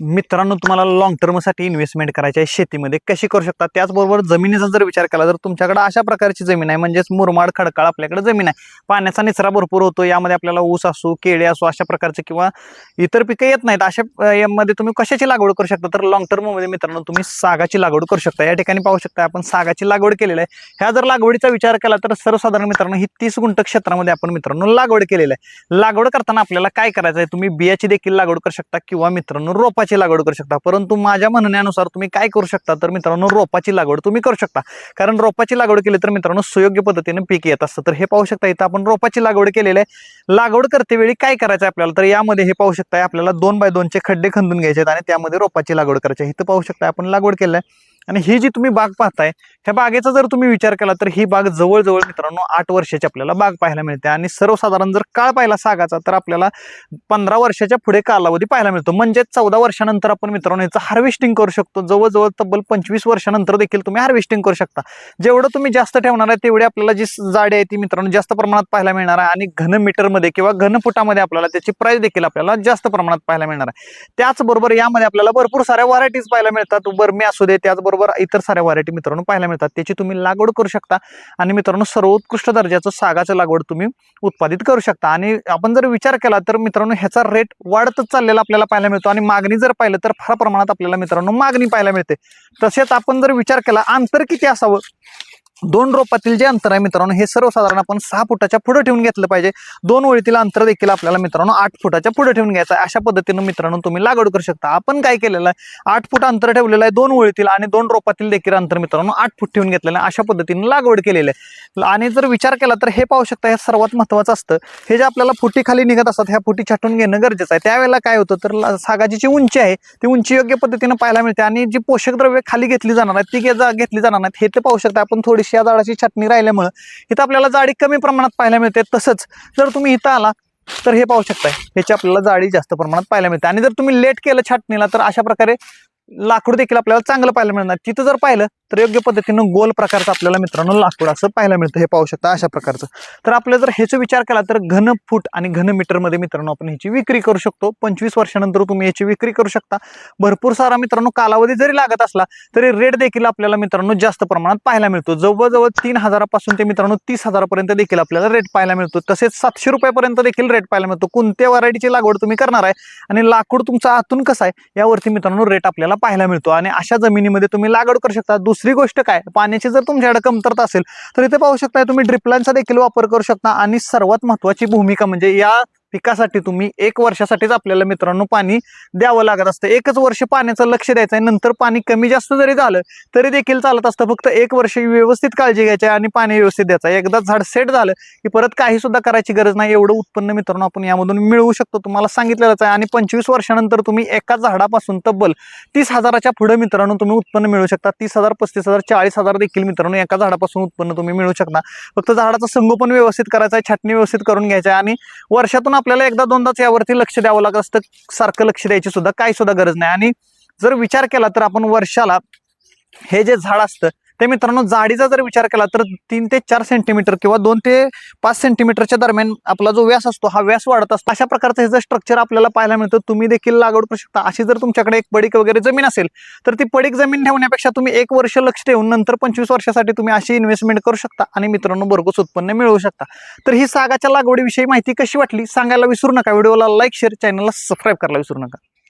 मित्रांनो तुम्हाला लॉंग टर्मसाठी इन्व्हेस्टमेंट करायची आहे शेतीमध्ये कशी करू शकता? त्याचबरोबर जमिनीचा जर विचार केला तर तुमच्याकडे अशा प्रकारची जमीन आहे म्हणजेच मुरमाड खडकाळ आपल्याकडे जमीन आहे. पाण्याचा निचरा भरपूर होतो यामध्ये आपल्याला ऊस असो केळे असो अशा प्रकारचे किंवा इतर पिकं येत नाहीत. अशा यामध्ये तुम्ही कशाची लागवड करू शकता? तर लॉंग टर्ममध्ये मित्रांनो तुम्ही सागाची लागवड करू शकता. या ठिकाणी पाहू शकता आपण सागाची लागवड केलेली आहे. ह्या जर लागवडीचा विचार केला तर सर्वसाधारण मित्रांनो ही तीस गुंठ क्षेत्रामध्ये आपण मित्रांनो लागवड केलेली आहे. लागवड करताना आपल्याला काय करायचं आहे? तुम्ही बियाची देखील लागवड करू शकता किंवा मित्रांनो रोपाची लागवड करू शकता. परंतु माझ्या म्हणण्यानुसार तुम्ही काय करू शकता? तर मित्रांनो रोपाची लागवड तुम्ही करू शकता. कारण रोपाची लागवड केली तर मित्रांनो सुयोग्य पद्धतीने पीक येत असतं तर हे पाहू शकता इथं आपण रोपाची लागवड केलेली आहे. लागवड करते वेळी काय करायचं आहे आपल्याला? तर यामध्ये हे पाहू शकता आपल्याला दोन बाय दोनचे खड्डे खंदून घ्यायचे आहेत आणि त्यामध्ये रोपाची लागवड करायची इथं पाहू शकता आपण लागवड केलं आहे. आणि ही जी तुम्ही बाग पाहताय ह्या बागेचा जर तुम्ही विचार केला तर ही बाग जवळजवळ मित्रांनो आठ वर्षाची आपल्याला बाग पाहायला मिळते. आणि सर्वसाधारण जर काळ पाहिला सागाचा तर आपल्याला पंधरा वर्षाच्या पुढे कालावधी पाहायला मिळतो. म्हणजे चौदा वर्षानंतर आपण मित्रांनो याचं हार्वेस्टिंग करू शकतो. जवळजवळ तब्बल पंचवीस वर्षानंतर देखील तुम्ही हार्वेस्टिंग करू शकता. जेवढं तुम्ही जास्त ठेवणार आहे तेवढी आपल्याला जी जाडी आहे ती मित्रांनो जास्त प्रमाणात पाहायला मिळणार आहे. आणि घन मीटरमध्ये किंवा घन फुटामध्ये आपल्याला त्याची प्राईस देखील आपल्याला जास्त प्रमाणात पाहायला मिळणार आहे. त्याचबरोबर यामध्ये आपल्याला भरपूर साऱ्या व्हरायटीज पाहायला मिळतात. बर्मी असू दे त्याचबरोबर इतर साऱ्या व्हरायटी मित्रांनो पाहायला मिळतात. त्याची तुम्ही लागवड करू शकता. आणि मित्रांनो सर्वोत्कृष्ट दर्जाचं सागाचं लागवड तुम्ही उत्पादित करू शकता. आणि आपण जर विचार केला तर मित्रांनो ह्याचा रेट वाढतच चाललेला आपल्याला पाहायला मिळतो. आणि मागणी जर पाहिलं तर फार प्रमाणात आपल्याला मित्रांनो मागणी पाहायला मिळते. तसेच आपण जर विचार केला अंतर किती असावं? दोन रोपातील जे अंतर आहे मित्रांनो हे सर्वसाधारण आपण सहा फुटाच्या पुढे ठेवून घेतलं पाहिजे. दोन ओळीतील अंतर देखील आपल्याला मित्रांनो आठ फुटाच्या पुढे ठेवून घ्यायचं आहे. अशा पद्धतीनं मित्रांनो तुम्ही लागवड करू शकता. आपण काय केलेलं आहे? आठ फूट अंतर ठेवलेलं आहे दोन ओळीतील आणि दोन रोपातील देखील अंतर मित्रांनो आठ फूट ठेवून घेतलेलं आहे. अशा पद्धतीनं लागवड केलेलं आहे. आणि जर विचार केला तर हे पाहू शकता हे सर्वात महत्वाचं असतं. हे जे आपल्याला फुटी खाली निघत असतात ह्या फुटी छाटून घेणं गरजेचं आहे. त्यावेळेला काय होतं? तर सागाची जी उंची आहे ती उंची योग्य पद्धतीनं पाहायला मिळते. आणि जी पोषक द्रव्य खाली घेतली जाणार आहेत ती घेतली जाणार नाहीत हे ते पाहू शकता. आपण थोडीशी या झाडाची छाटणी राहिल्यामुळं इथं आपल्याला जाडी कमी प्रमाणात पाहायला मिळते. तसंच जर तुम्ही इथं आला तर हे पाहू शकताय. ह्याची आपल्याला जाडी जास्त प्रमाणात पाहायला मिळते. आणि जर तुम्ही लेट केलं छाटणीला तर अशा प्रकारे लाकूड देखील आपल्याला चांगलं पाहायला मिळणार. तिथं जर पाहिलं तर योग्य पद्धतीनं गोल प्रकारचं आपल्याला मित्रांनो लाकूड असं पाहायला मिळतं. हे पाहू शकता अशा प्रकारचं. तर आपलं जर ह्याचा विचार केला तर घन फूट आणि घन मीटरमध्ये मित्रांनो आपण ह्याची विक्री करू शकतो. पंचवीस वर्षानंतर तुम्ही ह्याची विक्री करू शकता. भरपूर सारा मित्रांनो कालावधी जरी लागत असला तरी रेट देखील आपल्याला मित्रांनो जास्त प्रमाणात पाहायला मिळतो. जवळजवळ तीन हजारापासून ते मित्रांनो तीस हजारापर्यंत देखील आपल्याला रेट पाहायला मिळतो. तसेच सातशे रुपयापर्यंत देखील रेट पाहायला मिळतो. कोणत्या व्हरायटीची लागवड तुम्ही करणार आहे आणि लाकूड तुमचा आतून कसं आहे यावरती मित्रांनो रेट आपल्याला पाहायला मिळतो. आणि अशा जमिनीमध्ये तुम्ही लागवड करू शकता. दुसरी गोष्ट काय? पाण्याची जर तुमच्याकडे कमतरता असेल तर इथे पाहू शकता तुम्ही ड्रिपलाईनचा देखील वापर करू शकता. आणि सर्वात महत्वाची भूमिका म्हणजे या पिकासाठी तुम्ही एक वर्षासाठीच आपल्याला मित्रांनो पाणी द्यावं लागत असतं. एकच वर्ष पाण्याचं लक्ष द्यायचं आहे. नंतर पाणी कमी जास्त जरी झालं तरी देखील चालत असतं. फक्त एक वर्ष व्यवस्थित काळजी घ्यायची आहे आणि पाणी व्यवस्थित द्यायचं आहे. एकदा झाड सेट झालं की परत काही सुद्धा करायची गरज नाही. एवढं उत्पन्न मित्रांनो आपण यामधून मिळवू शकतो. तुम्हाला सांगितलेलंच आहे. आणि पंचवीस वर्षानंतर तुम्ही एका झाडापासून तब्बल तीस हजाराच्या पुढे मित्रांनो तुम्ही उत्पन्न मिळू शकता. तीस हजार पस्तीस हजार चाळीस हजार देखील मित्रांनो एका झाडापासून उत्पन्न तुम्ही मिळू शकता. फक्त झाडाचं संगोपन व्यवस्थित करायचं आहे. छाटणी व्यवस्थित करून घ्यायचं आहे. आणि वर्षातून आपल्याला एकदा दोनदाच यावरती लक्ष द्यावं लागत असतं सारखं लक्ष द्यायची सुद्धा काही सुद्धा गरज नाही. आणि जर विचार केला तर आपण वर्षाला हे जे झाड असतं ते मित्रांनो जाडीचा जर विचार केला तर तीन ते चार सेंटीमीटर किंवा दोन ते पाच सेंटीमीटरच्या दरम्यान आपला जो व्यास असतो हा व्यास वाढत असतो. अशा प्रकारचं हे जर स्ट्रक्चर आपल्याला पाहायला मिळतं तुम्ही देखील लागवड करू शकता. अशी जर तुमच्याकडे एक पडीक वगैरे जमीन असेल तर ती पडीक जमीन ठेवण्यापेक्षा तुम्ही एक वर्ष लक्ष ठेवून नंतर पंचवीस वर्षासाठी तुम्ही अशी इन्व्हेस्टमेंट करू शकता आणि मित्रांनो भरघोस उत्पन्न मिळवू शकता. तर ही सागाच्या लागवडीविषयी माहिती कशी वाटली सांगायला विसरू नका. व्हिडिओला लाईक शेअर चॅनलला सबस्क्राईब करायला विसरू नका.